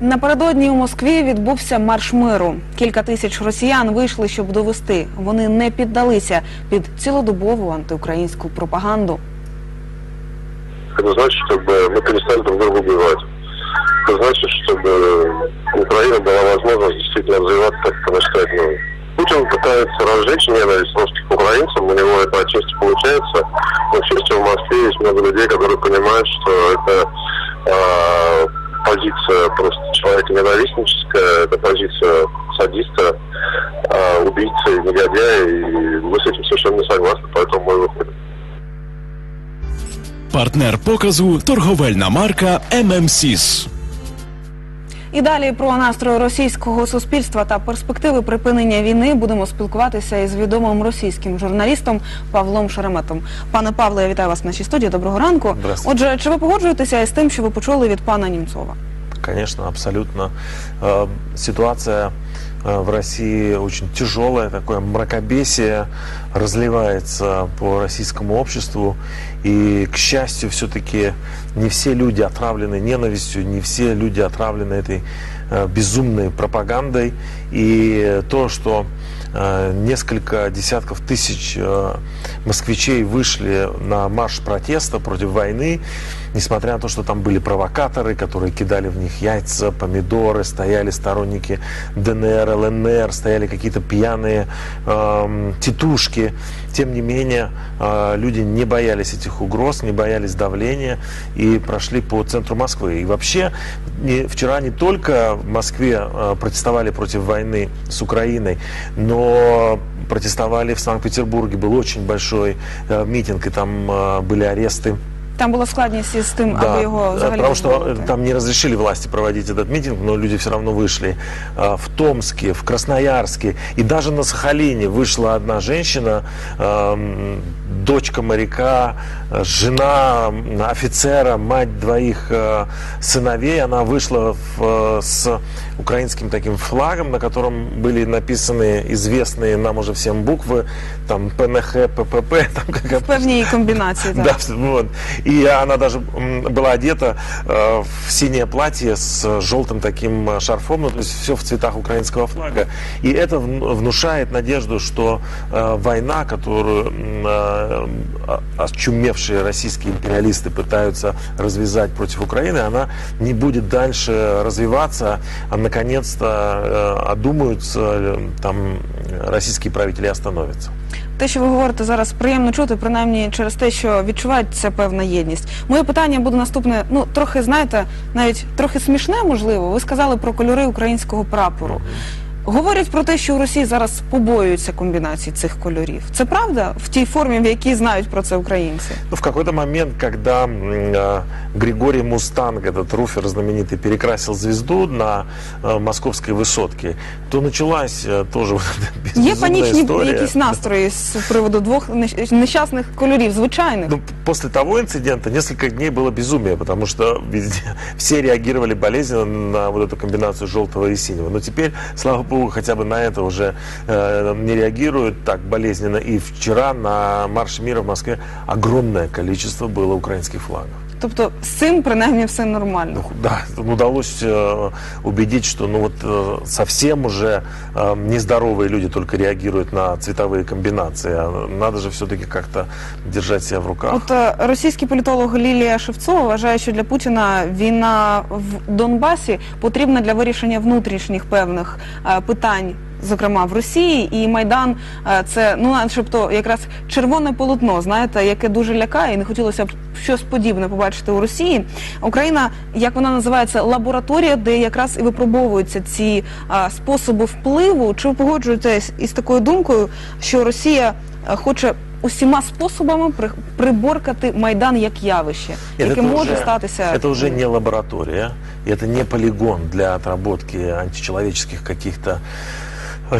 Напередодні у Москві відбувся марш миру. Кілька тисяч росіян вийшли, щоб довести. Вони не піддалися під цілодобову антиукраїнську пропаганду. Это значит, чтобы мы перестали друг друга убивать. Это значит, чтобы у Украины была возможность действительно развиваться как по-настоящему. Путин пытается разжечь ненависть русских к украинцам, у него это отчасти получается, но к счастью в Москве есть много людей, которые понимают, что это э, позиция просто человека ненавистническая, это позиция садиста, э, убийцы, негодяя, и мы с этим совершенно не согласны, поэтому мы выходим. Партнер показу торговельна марка ММСІС. І далі про настрої російського суспільства та перспективи припинення війни будемо спілкуватися із відомим російським журналістом Павлом Шереметом. Пане Павле, я вітаю вас в нашій студії. Доброго ранку. Отже, чи ви погоджуєтеся із тим, що ви почули від пана Німцова? Звісно, абсолютно. Э, Ситуация э, в России очень тяжелая, такое мракобесие разливается по российскому обществу. И, к счастью, все-таки не все люди отравлены ненавистью, не все люди отравлены этой э, безумной пропагандой. И то, что э, несколько десятков тысяч э, москвичей вышли на марш протеста против войны, несмотря на то, что там были провокаторы, которые кидали в них яйца, помидоры, стояли сторонники ДНР, ЛНР, стояли какие-то пьяные эм, тетушки. Тем не менее, э, люди не боялись этих угроз, не боялись давления и прошли по центру Москвы. И вообще, не- вчера не только в Москве э, протестовали против войны с Украиной, но протестовали в Санкт-Петербурге. Был очень большой э, митинг, и там э, были аресты. Там була складність із тим, аби його э, взагалі потому что дозволити. э, там не разрешили власти проводить этот митинг, но люди все равно вышли. Э, В Томске, в Красноярске и даже на Сахалине вышла одна женщина, эм, дочка моряка, э, жена м, офицера, мать двоих э, сыновей. Она вышла в, э, с украинским таким флагом, на котором были написаны известные нам уже всем буквы, там ПНХ, ППП, там как В певній комбінації. Так. да, вот. И она даже была одета э, в синее платье с желтым таким э, шарфом, ну, то есть все в цветах украинского флага. И это вну- внушает надежду, что э, война, которую очумевшие российские империалисты пытаются развязать против Украины, она не будет дальше развиваться, а наконец-то одумаются, там российские правители остановятся. Те, що ви говорите зараз, приємно чути, принаймні через те, що відчувається певна єдність. Моє питання буде наступне. Ну трохи знаєте, навіть трохи смішне, можливо. Ви сказали про кольори українського прапору. Говорять про те, що у Росії зараз побоюються комбінацій цих кольорів. Це правда в тій формі, в якій знають про це українці? Ну, в какой-то момент, когда м, э, Григорий Мустанг, этот руфер знаменитый, перекрасил звезду на э, московской высотке, то началась э, тоже вот эта Є безумная панічні история. якісь настрої з приводу двох нещ- нещасних кольорів, звичайних. Ну, после того инцидента несколько дней было безумие, потому что везде все реагировали болезненно на вот эту комбинацию желтого и синего. Но теперь, слава богу, хотя бы на это уже э, не реагируют так болезненно. И вчера на марше мира в Москве огромное количество было украинских флагов. Тобто з цим принаймні все нормально. Ну, да, удалось э, убедить, что ну вот э, совсем уже э, нездоровые люди только реагируют на цветовые комбинации. А надо же все-таки как-то держать себя в руках. От е, російський політолог Лілія Шевцова вважає, що для Путіна війна в Донбасі потрібна для вирішення внутрішніх певних е, питань. Зокрема, в Росії і Майдан е, це ну начебто якраз червоне полотно, знаєте, яке дуже лякає, і не хотілося б щось подібне побачити у Росії. Україна, як вона називається, лабораторія, де якраз і випробовуються ці е, способи впливу. Чи ви погоджуєтесь із такою думкою, що Росія е, хоче усіма способами при- приборкати майдан як явище, Нет, яке это може уже- статися Это уже не лаборатория, и это не полигон для отработки античеловеческих каких-то э,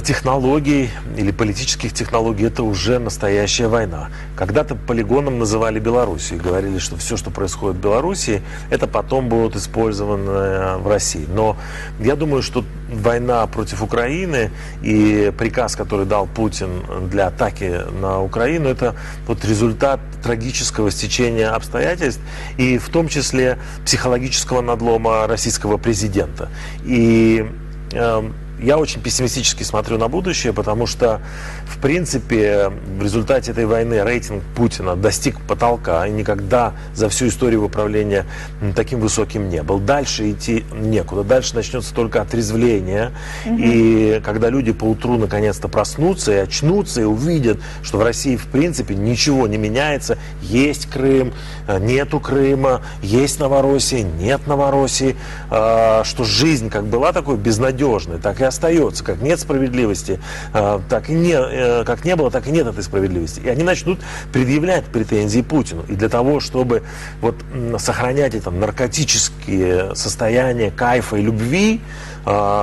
технологий или политических технологий это уже настоящая война. Когда-то полигоном называли Белоруссию и говорили, что все, что происходит в Белоруссии, это потом будет использовано в России. Но я думаю, что война против Украины и приказ, который дал Путин для атаки на Украину, это вот результат трагического стечения обстоятельств и в том числе психологического надлома российского президента. И эм, я очень пессимистически смотрю на будущее, потому что, в принципе, в результате этой войны рейтинг Путина достиг потолка и никогда за всю историю управления таким высоким не был. Дальше идти некуда. Дальше начнется только отрезвление. И когда люди поутру наконец-то проснутся и очнутся, и увидят, что в России, в принципе, ничего не меняется. Есть Крым, э, нету Крыма, есть Новороссия, нет Новороссии. э, Что жизнь как была такой безнадежной, так и остается. Как нет справедливости, э, так и не, э, как не было, так и нет этой справедливости. И они начнут предъявлять претензии Путину. И для того, чтобы вот сохранять это наркотические состояния кайфа и любви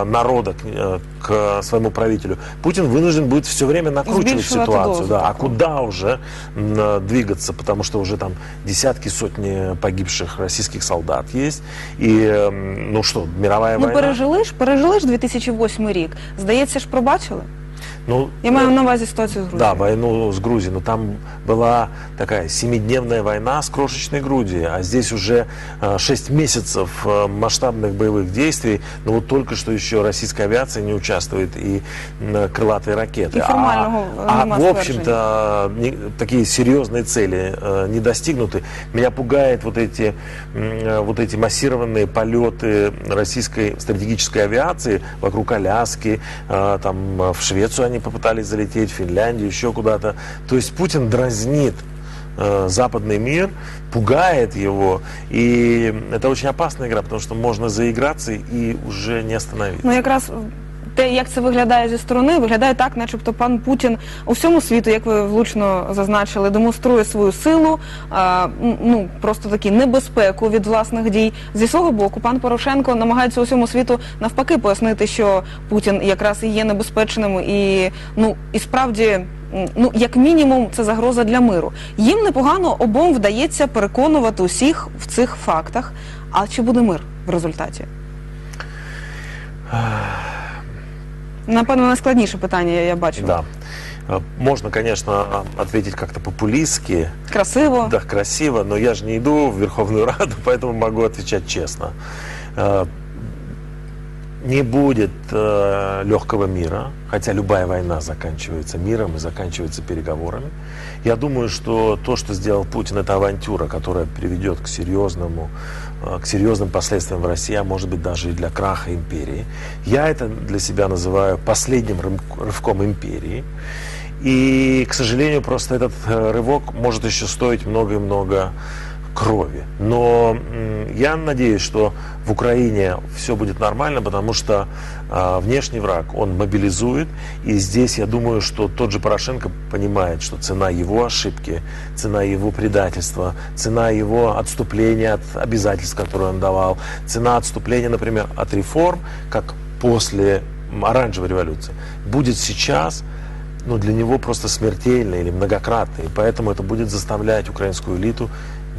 народа к, э, к своему правителю, Путин вынужден будет все время накручивать Збільшувати ситуацию. дозу Да. А таку. куда уже м, э, двигаться? Потому что уже там десятки, сотни погибших российских солдат есть. И, эм, ну что, мировая Ну война? пережили ж, пережили ж 2008 рік. Здається ж, пробачили. Ну, Я маю на увазі ситуацію з Грузією. Да, войну с Грузией. Но там была такая семидневная война с крошечной Грузией. А здесь уже э, шесть месяцев э, масштабных боевых действий. Но вот только что еще российская авиация не участвует и м, крылатые ракеты. И формального, а, э, а нема в общем-то не- такие серьезные цели э, не достигнуты. Меня пугает вот эти, м, э, вот эти массированные полеты российской стратегической авиации вокруг Аляски, э, там э, в Швецию они попытались залететь, в Финляндию, еще куда-то. То есть Путин дразнит э, западный мир, пугает его, и это очень опасная игра, потому что можно заиграться и уже не остановиться. Ну якраз те, як це виглядає зі сторони, виглядає так, начебто пан Путін у всьому світу, як ви влучно зазначили, демонструє свою силу, а, ну просто такі небезпеку від власних дій. Зі свого боку, пан Порошенко намагається усьому світу навпаки пояснити, що Путін якраз і є небезпечним, і ну і справді. Ну, як мінімум, це загроза для миру. Їм непогано обом вдається переконувати усіх в цих фактах. А чи буде мир в результаті? Напевно, найскладніше питання я, я бачу. Да. Э, Можно, конечно, ответить как-то популистски, Красиво. да, красиво, но я же не иду в Верховную Раду, поэтому могу отвечать честно. Э, Не будет э, легкого мира, хотя любая война заканчивается миром и заканчивается переговорами. Я думаю, что то, что сделал Путин, это авантюра, которая приведет к серьезному, э, к серьезным последствиям в России, а может быть даже и для краха империи. Я это для себя называю последним рывком империи. И, к сожалению, просто этот э, рывок может еще стоить много и много крови. Но я надеюсь, что в Украине все будет нормально, потому что а, внешний враг, он мобилизует. И здесь я думаю, что тот же Порошенко понимает, что цена его ошибки, цена его предательства, цена его отступления от обязательств, которые он давал, цена отступления, например, от реформ, как после оранжевой революции, будет сейчас ну, для него просто смертельно или многократно. И поэтому это будет заставлять украинскую элиту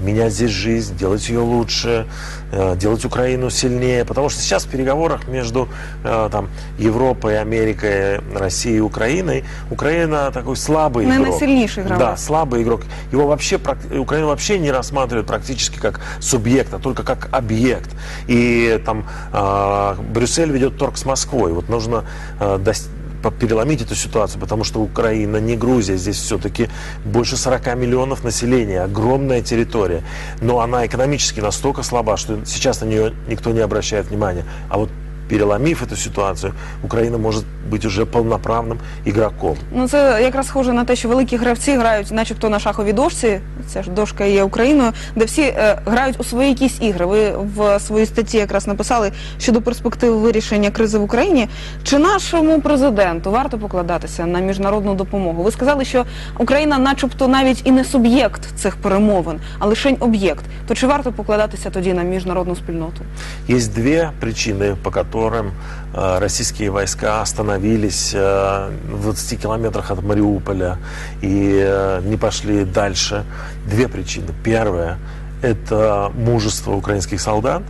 менять здесь жизнь, делать ее лучше, э, делать Украину сильнее. Потому что сейчас в переговорах между э, там, Европой, Америкой, Россией и Украиной Украина такой слабый Не игрок. найсильнейший игрок. Да, слабый игрок. Его вообще, Украину вообще не рассматривают практически как субъект, а только как объект. И там э, Брюссель ведет торг с Москвой. Вот нужно э, дос- по- переломить эту ситуацию, потому что Украина не Грузия, здесь все-таки больше 40 миллионов населения, огромная территория, но она экономически настолько слаба, что сейчас на нее никто не обращает внимания. А вот переломив эту ситуацию, Украина может быть уже полноправным игроком. Ну це якраз схоже на те, що великі гравці грають, начебто на шаховій дошці. Ця ж дошка є Україною, де всі е, грають у свої якісь ігри. Ви в своїй статті якраз написали щодо перспектив вирішення кризи в Україні. Чи нашому президенту варто покладатися на міжнародну допомогу? Ви сказали, що Україна, начебто, навіть і не суб'єкт цих перемовин, а лише об'єкт. То чи варто покладатися тоді на міжнародну спільноту? Есть две причины, по которым которым э, российские войска остановились э, в 20 километрах от Мариуполя и э, не пошли дальше. Две причины. Первая – это мужество украинских солдат,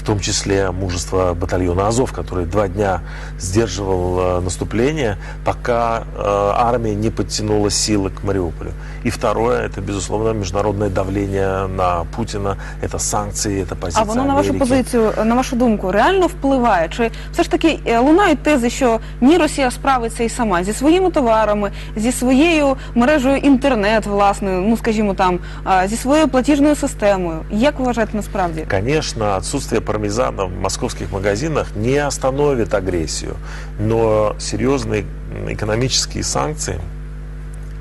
в том числе мужество батальона Азов, который два дня сдерживал э, наступление, пока э, армия не подтянула силы к Мариуполю. И второе, это, безусловно, международное давление на Путина, это санкции, это позиция А воно на вашу Америки. позицію, на вашу думку, реально впливає? Чи все ж таки е, лунають тези, що ні Росія справиться і сама зі своїми товарами, зі своєю мережею інтернет, власною, ну скажімо там, а, зі своєю платіжною системою? Як ви вважаєте насправді? Конечно, отсутствие пармезана в московских магазинах не остановит агрессию, но серьезные экономические санкции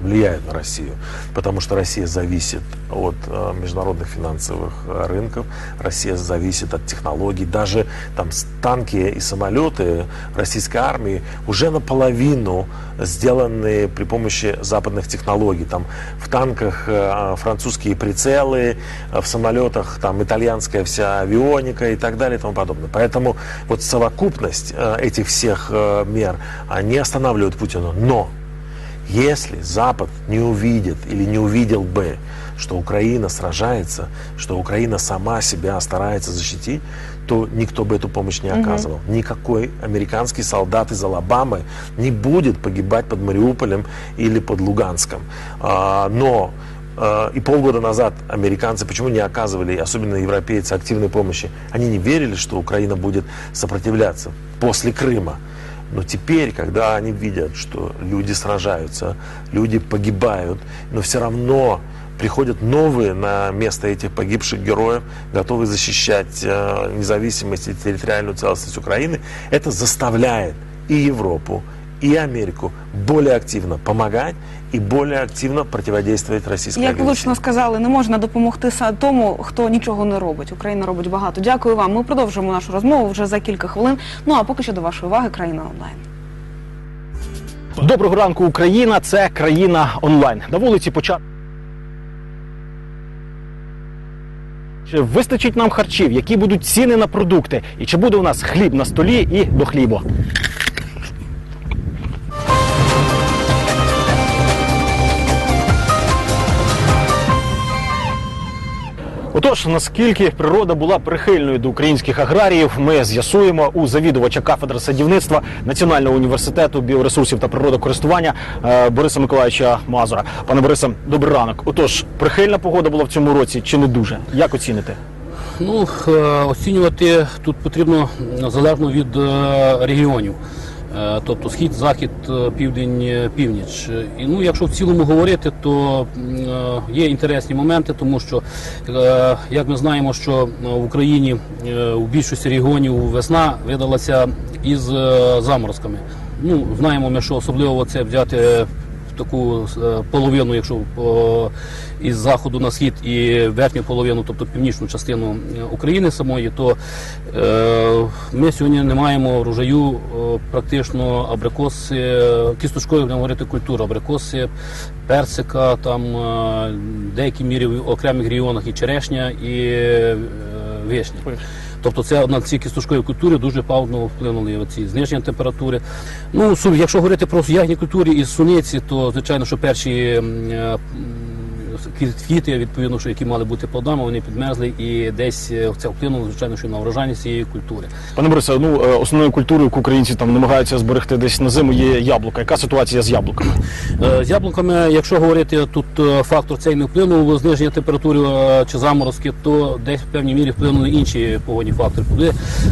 влияют на Россию, потому что Россия зависит от э, международных финансовых э, рынков, Россия зависит от технологий, даже там танки и самолеты российской армии уже наполовину сделаны при помощи западных технологий. Там в танках э, французские прицелы, в самолетах там итальянская вся авионика и так далее и тому подобное. Поэтому вот совокупность этих всех мер не останавливает Путина. Но если Запад не увидит или не увидел бы, что Украина сражается, что Украина сама себя старается защитить, то никто бы эту помощь не оказывал. Никакой американский солдат из Алабамы не будет погибать под Мариуполем или под Луганском. А, Но э, и полгода назад американцы почему не оказывали, особенно европейцы, активной помощи? Они не верили, что Украина будет сопротивляться после Крыма. Но теперь, когда они видят, что люди сражаются, люди погибают, но все равно приходят новые на место этих погибших героев, готовые защищать э, независимость и территориальную целостность Украины, это заставляет и Европу, и Америку более активно помогать и более активно противодействовать российской Як влучно сказали, не можна допомогти са- тому, хто нічого не робить. Україна робить багато. Дякую вам. Ми продовжимо нашу розмову вже за кілька хвилин. Ну а поки що до вашої уваги країна онлайн. Доброго ранку, Україна. Це країна онлайн. На вулиці почат. Чи вистачить нам харчів? Які будуть ціни на продукти? І чи буде у нас хліб на столі і до хлібу? Отож, наскільки природа була прихильною до українських аграріїв, ми з'ясуємо у завідувача кафедри садівництва Національного університету біоресурсів та природокористування е, Бориса Миколаївича Мазура. Пане Борисе, добрий ранок. Отож, прихильна погода була в цьому році чи не дуже? Як оціните? Ну, е, оцінювати тут потрібно залежно від е, регіонів. Е, Тобто схід, захід, е, південь, е, північ. І ну, якщо в цілому говорити, то є інтересні моменти, тому що як ми знаємо, що в Україні у більшості регіонів весна видалася із заморозками. Ну, знаємо ми, що особливо це взяти таку е, половину, якщо із заходу на схід і верхню половину, тобто північну частину е, України самої, то е, ми сьогодні не маємо врожаю е, практично абрикоси, е, кісточкової будемо говорити культури, абрикоси, персика, там е, в мірі в окремих регіонах і черешня, і е, вишня. Тобто це на ці кісточкові культури дуже пагубно вплинули ці зниження температури. Ну, су- якщо говорити про ягні культури із суниці, то звичайно, що перші м, е, м, квіт- квіти, відповідно, що які мали бути плодами, вони підмерзли і десь е, це вплинуло, звичайно, що на врожайність цієї культури. Пане Борисе, ну основною культурою, яку українці там намагаються зберегти десь на зиму, є яблука. Яка ситуація з яблуками? Е, З яблуками, якщо говорити, тут фактор цей не вплинув зниження температури чи заморозки, то десь в певній мірі вплинули інші погодні фактори.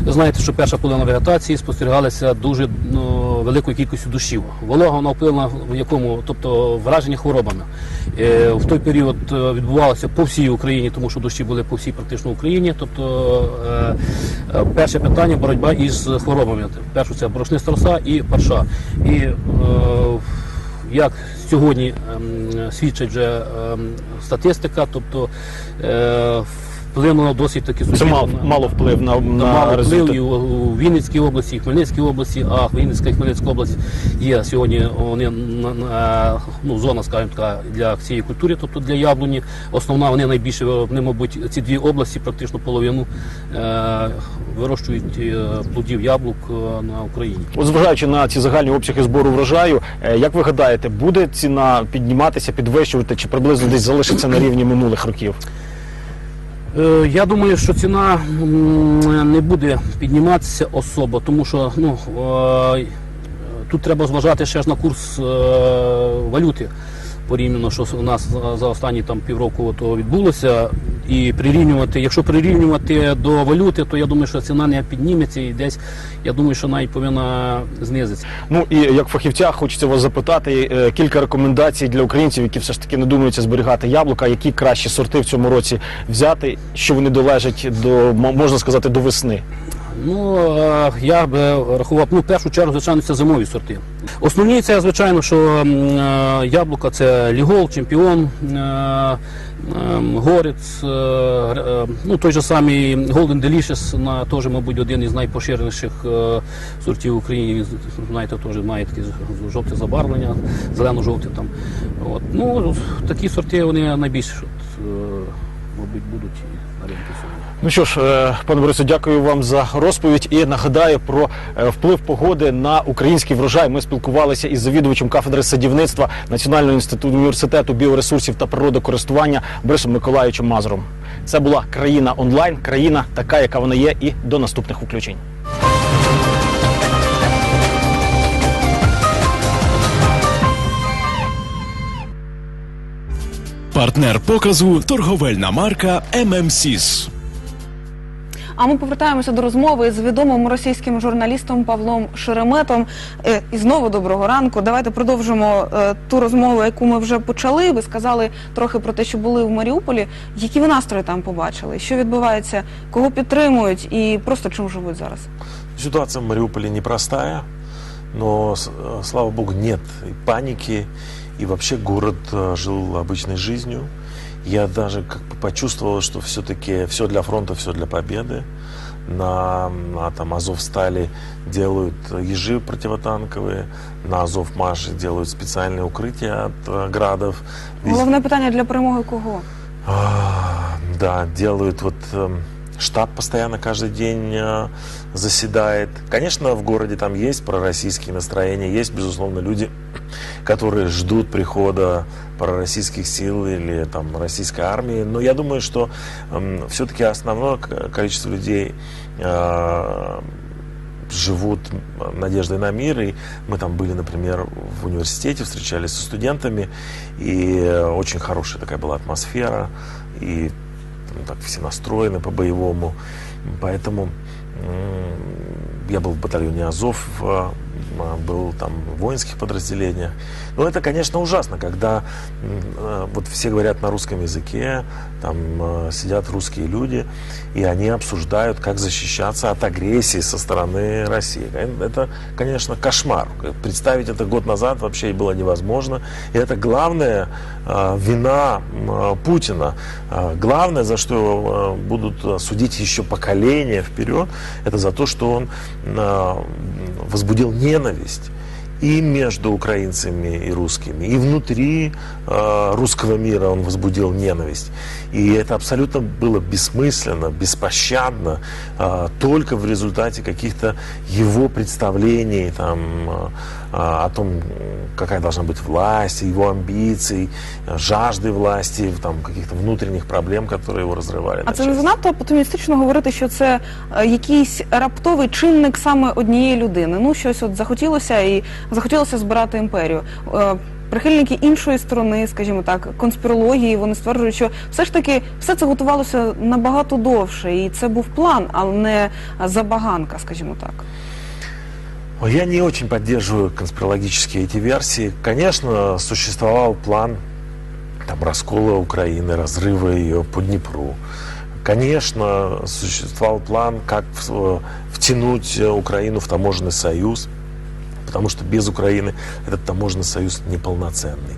Ви знаєте, що перша половина вегетації спостерігалася дуже ну, великою кількістю дощів. Волога вона вплинула в якому, тобто враження хворобами. Е, В той період е, відбувалося по всій Україні, тому що дощі були по всій практично Україні. Тобто е, перше питання боротьба із хворобами. Перше це борошниста роса і парша. І як сьогодні ем, свідчить вже ем, статистика, тобто вплинуло досить таки Це суттєво мало, на- мало вплив на, на мало вплив і у, у Вінницькій області, і Хмельницькій області, а Вінницька і Хмельницька область є сьогодні вони на, на, ну, зона, скажімо така, для цієї культури, тобто для яблуні. Основна вони найбільше, вони, мабуть, ці дві області, практично половину е, вирощують е, плодів яблук е, на Україні. От зважаючи на ці загальні обсяги збору врожаю, е, як ви гадаєте, буде ціна підніматися, підвищувати чи приблизно десь залишиться на рівні минулих років? Е, Я думаю, що ціна не буде підніматися особо, тому що ну, е, тут треба зважати ще ж на курс е, валюти. Порівняно, що у нас за- останні там півроку то відбулося, і прирівнювати, якщо прирівнювати до валюти, то я думаю, що ціна не підніметься і десь я думаю, що навіть повинна знизитися. Ну і як фахівця хочеться вас запитати е, кілька рекомендацій для українців, які все ж таки не думаються зберігати яблука, які кращі сорти в цьому році взяти, що вони долежать до можна сказати до весни. Ну, е, я би рахував, ну, в першу чергу, звичайно, це зимові сорти. Основні це, звичайно, що е, яблука це Лігол, Чемпіон, е, е, Горець, ну, той же самий Golden Delicious, на, теж, мабуть, один із найпоширеніших сортів в Україні. Він, знаєте, теж має таке жовте забарвлення, зелено-жовте там. От. Ну, такі сорти, вони найбільше, мабуть, будуть на ринку сьогодні. Ну що ж, е, пане Борисе, дякую вам за розповідь і нагадаю про е, вплив погоди на український врожай. Ми спілкувалися із завідувачем кафедри садівництва Національного інституту університету біоресурсів та природокористування Борисом Миколаївичем Мазуром. Це була країна онлайн, країна така, яка вона є, і до наступних включень. Партнер показу торговельна марка ММСІС. А ми повертаємося до розмови з відомим російським журналістом Павлом Шереметом. Е, І знову доброго ранку. Давайте продовжимо е, ту розмову, яку ми вже почали. Ви сказали трохи про те, що були в Маріуполі. Які ви настрої там побачили? Що відбувається? Кого підтримують і просто чим живуть зараз? Ситуация в Мариуполе непростая, но, с- э, слава богу, нет и паники, и вообще город э, жил обычной жизнью. Я даже как бы почувствовал, что все-таки все для фронта, все для победы. На, на там Азовстали делают ежи противотанковые, на Азовмаше делают специальные укрытия от э, градов. Головне питання для перемоги кого? а, Да, делают вот эм, штаб постоянно каждый день э, заседает. Конечно, в городе там есть пророссийские настроения, есть, безусловно, люди, которые ждут прихода пророссийских сил или там российской армии. Но я думаю, что все-таки основное количество людей э, живут надеждой на мир. И мы там были, например, в университете, встречались со студентами, и э, очень хорошая такая была атмосфера, и ну, так все настроены по-боевому. Поэтому я был в батальоне Азов, э, м, был там в воинских подразделениях. Но это, конечно, ужасно, когда э, вот все говорят на русском языке, там э, сидят русские люди, и они обсуждают, как защищаться от агрессии со стороны России. Это, конечно, кошмар. Представить это год назад вообще было невозможно. И это главная вина Путина. Главное, за что будут судить еще поколения вперед, это за то, что он возбудил ненависть и между украинцами и русскими, и внутри э, русского мира он возбудил ненависть. И это абсолютно было бессмысленно, беспощадно, э, только в результате каких-то его представлений там, э, э, о том, какая должна быть власть, его амбиций, э, жажды власти, там, каких-то внутренних проблем, которые его разрывали. А на це не части. занадто оптимістично говорити, що це е, якийсь раптовий чинник саме однієї людини. Ну, щось от захотілося і захотілося збирати імперію. Е, Прихильники іншої сторони, скажімо так, конспірології, вони стверджують, що все ж таки все це готувалося набагато довше, і це був план, а не забаганка, скажімо так. Ой, Я не очень поддерживаю конспирологические эти версии. Конечно, существовал план там, раскола Украины, разрыва ее по Днепру. Конечно, существовал план, как в- втянуть э, Украину в таможенный союз, Потому что без Украины этот таможенный союз неполноценный.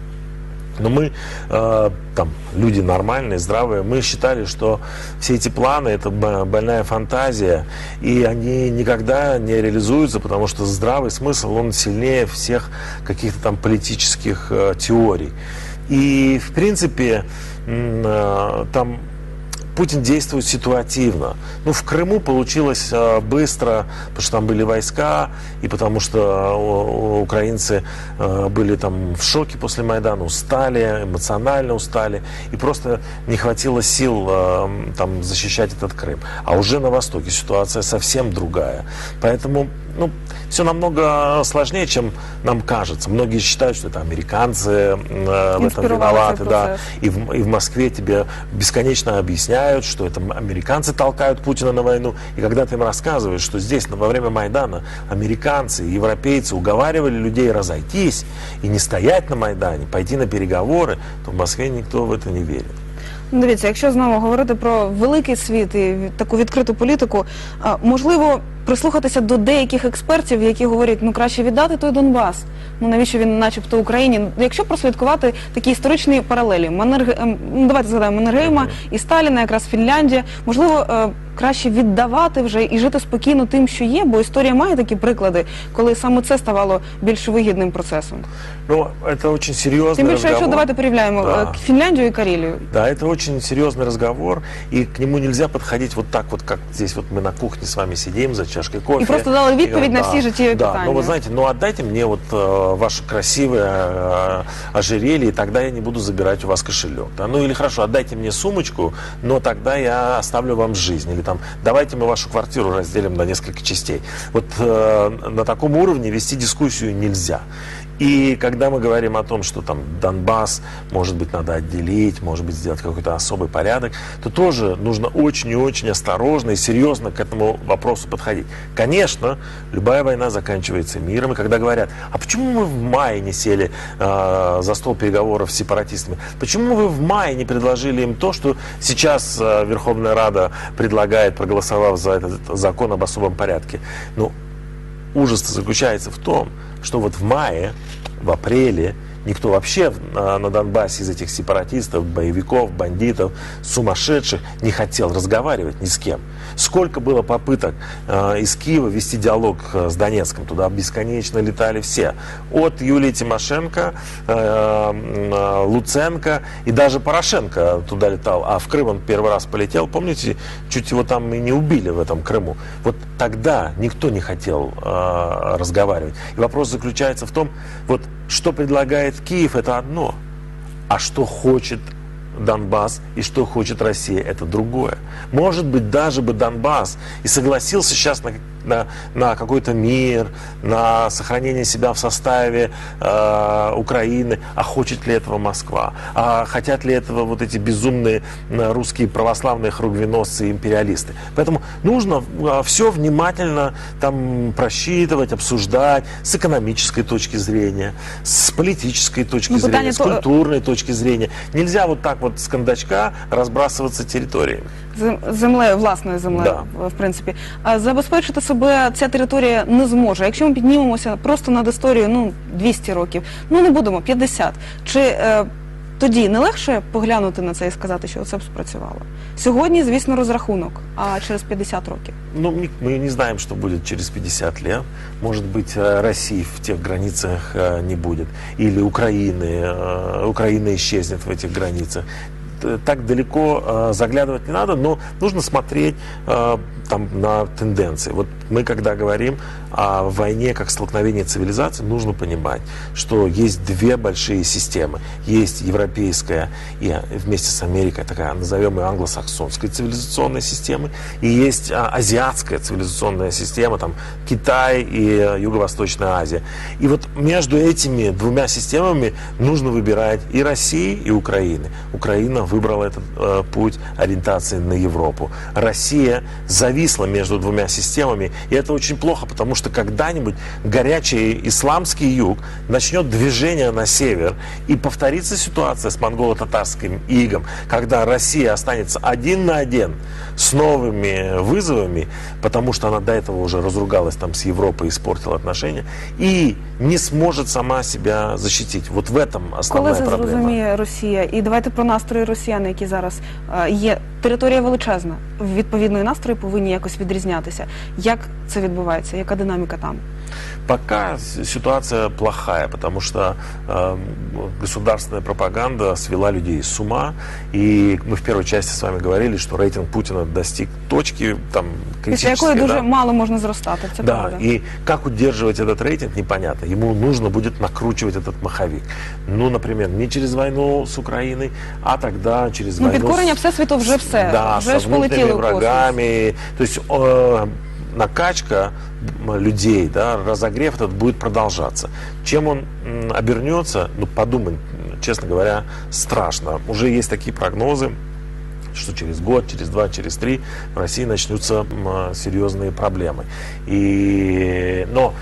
Но мы, э, там, люди нормальные, здравые, мы считали, что все эти планы – это больная фантазия, и они никогда не реализуются, потому что здравый смысл, он сильнее всех каких-то там политических э, теорий. И, в принципе, э, там Путин действует ситуативно. Ну, в Крыму получилось э, быстро, потому что там были войска, и потому что э, украинцы э, были там в шоке после Майдана, устали, эмоционально устали, и просто не хватило сил там защищать этот Крым. А уже на Востоке ситуация совсем другая. Поэтому, ну, все намного сложнее, чем нам кажется. Многие считают, что это американцы э, в этом Инспировали виноваты, этот да. процесс. И в, и в Москве тебе бесконечно объясняют, что это американцы толкают Путина на войну. И когда ты им рассказываешь, что здесь во время Майдана американцы и европейцы уговаривали людей разойтись и не стоять на Майдане, пойти на переговоры, то в Москве никто в это не верит. Ну, Дивіться, якщо знову говорити про великий світ і від- таку відкриту політику, а, можливо прислухатися до деяких експертів, які говорять, ну краще віддати той Донбас. Ну навіщо він, начебто, Україні? Ну, Якщо прослідкувати такі історичні паралелі, Маннерге... ем, ну, давайте згадаємо Маннергейма і Сталіна, якраз Фінляндія, можливо, е, краще віддавати вже і жити спокійно тим, що є, бо історія має такі приклади, коли саме це ставало більш вигідним процесом. Ну, это очень серьезный Тим більше, якщо разговор. давайте порівняємо Да. е, Фінляндію і Карелію. Да, это очень серьезный разговор, и к нему нельзя подходить вот так вот, как здесь вот мы на кухне с вами сидим за чашкой кофе. И просто дали відповідь на да, всі життєві да, питання. Ну, вы знаете, ну отдайте мне вот э, ваше красивое э, ожерелье, и тогда я не буду забирать у вас кошелек. Да? Ну или хорошо, отдайте мне сумочку, но тогда я оставлю вам жизнь. Или там, давайте мы вашу квартиру разделим на несколько частей. Вот э, на таком уровне вести дискуссию нельзя. И когда мы говорим о том, что там Донбасс, может быть, надо отделить, может быть, сделать какой-то особый порядок, то тоже нужно очень и очень осторожно и серьезно к этому вопросу подходить. Конечно, любая война заканчивается миром, и когда говорят, а почему мы в мае не сели э, за стол переговоров с сепаратистами? Почему вы в мае не предложили им то, что сейчас э, Верховная Рада предлагает, проголосовав за этот закон об особом порядке? Ну, ужас заключается в том, что вот в мае, в апреле никто вообще на, на Донбассе из этих сепаратистов, боевиков, бандитов, сумасшедших не хотел разговаривать ни с кем. Сколько было попыток э, из Киева вести диалог э, с Донецком, туда бесконечно летали все. От Юлии Тимошенко, Луценко и даже Порошенко туда летал. А в Крым он первый раз полетел, помните, чуть его там и не убили в этом Крыму. Вот тогда никто не хотел разговаривать. И вопрос заключается в том, вот что предлагает Киев, это одно, а что хочет Донбасс и что хочет Россия, это другое. Может быть, даже бы Донбасс и согласился сейчас на, на, на какой-то мир, на сохранение себя в составе э, Украины, а хочет ли этого Москва? А хотят ли этого вот эти безумные э, русские православные хругвеносцы и империалисты? Поэтому нужно все внимательно там просчитывать, обсуждать с экономической точки зрения, с политической точки Ну, зрения, с то- культурной точки зрения. Нельзя вот так вот с кондачка разбрасываться территориями. Зем- землею, власною землею, Да. в- в принципі. А забезпечити себе ця територія не зможе. Якщо ми піднімемося просто над історією, ну 200 років, ну не будемо 50. Чи е, тоді не легше поглянути на це і сказати, що це б спрацювало? Сьогодні, звісно, розрахунок, а через 50 років. Ну, мы- мы не знаем, что будет через 50 лет. Может быть, э, России в тех границах э, не будет. Или Украины, э, Украина исчезнет в этих границах. Т- Так далеко э, заглядывать не надо, но нужно смотреть э, там, на тенденции. Вот мы, когда говорим о войне как столкновении цивилизаций, нужно понимать, что есть две большие системы. Есть европейская и э, вместе с Америкой такая, назовем ее англосаксонской цивилизационной системой, и есть а, азиатская цивилизационная система, там Китай и э, Юго-Восточная Азия. И вот между этими двумя системами нужно выбирать и России, и Украины. Украина выбрала этот э, путь ориентации на Европу. Россия зависла между двумя системами И это очень плохо, потому что когда-нибудь горячий исламский юг начнет движение на север, и повторится ситуация с монголо-татарским игом, когда Россия останется один на один с новыми вызовами, потому что она до этого уже разругалась там с Европой, испортила отношения, и не сможет сама себя защитить. Вот в этом Коли основная це проблема. зрозуміє Росія? І давайте про настрої росіян, які зараз е, є. Територія величезна. Відповідно, і настрої повинні якось відрізнятися. Як це відбувається? Яка динаміка там? Пока с- ситуация плохая, потому что э, государственная пропаганда свела людей с ума. И мы в первой части с вами говорили, что рейтинг Путина достиг точки там Після критической. якої дуже да? мало можна зростати. Це Да, правда. и как удерживать этот рейтинг, непонятно. Ему нужно будет накручивать этот маховик. Ну, например, не через войну с Украиной, а тогда через Ну, войну... підкорення с- Всесвіту вже все. Да, вже со ж полетіли внутренними у космос. врагами. То есть э, накачка людей, да, разогрев этот будет продолжаться. Чем он обернется, ну, подумать, честно говоря, страшно. Уже есть такие прогнозы, что через год, через два, через три в России начнутся серьезные проблемы. И, но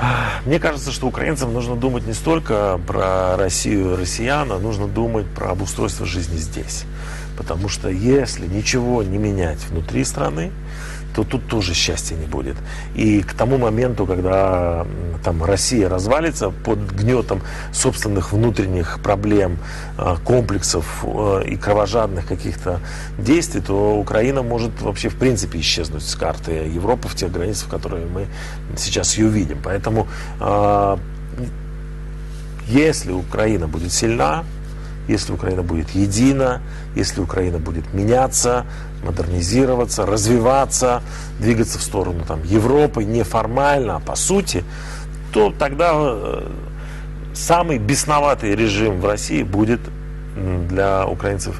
а, мне кажется, что украинцам нужно думать не столько про Россию и россиян, а нужно думать про обустройство жизни здесь. Потому что если ничего не менять внутри страны, то тут тоже счастья не будет. И к тому моменту, когда там Россия развалится под гнетом собственных внутренних проблем, э, комплексов э, и кровожадных каких-то действий, то Украина может вообще в принципе исчезнуть с карты Европы в тех границах, которые мы сейчас ее видим. Поэтому э, если Украина будет сильна, если Украина будет едина, если Украина будет меняться, модернизироваться, развиваться, двигаться в сторону там, Европы неформально, а по сути, то тогда э, самый бесноватый режим в России будет м, для украинцев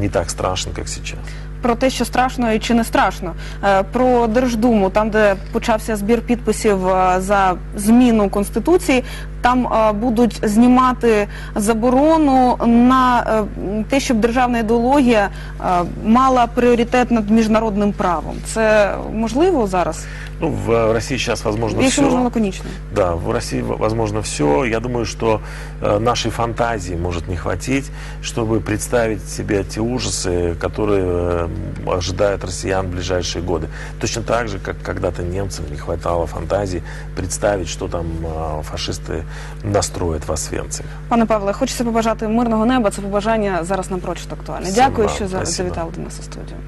не так страшен, как сейчас. Про те, що страшно і чи не страшно. Е, Про Держдуму, там, де почався збір підписів е, за зміну конституції, там е, будуть знімати заборону на е, м, те, щоб державна ідеологія е, мала пріоритет над міжнародним правом. Це можливо зараз? Ну, в России сейчас возможно Якщо все. можна лаконічно. Да, в России в- возможно все. Я думаю, что э, нашей фантазии может не хватить, чтобы представить себе те ужасы, которые э, ожидают россиян в ближайшие годы. Точно так же, как когда-то немцам не хватало фантазии представить, что там э, фашисты настроят в Освенциме. Пане Павле, хочеться побажати мирного неба. Це побажання зараз напрочуд актуальне. Всім Дякую, вам що за- спасибо. завітали до нас у студію.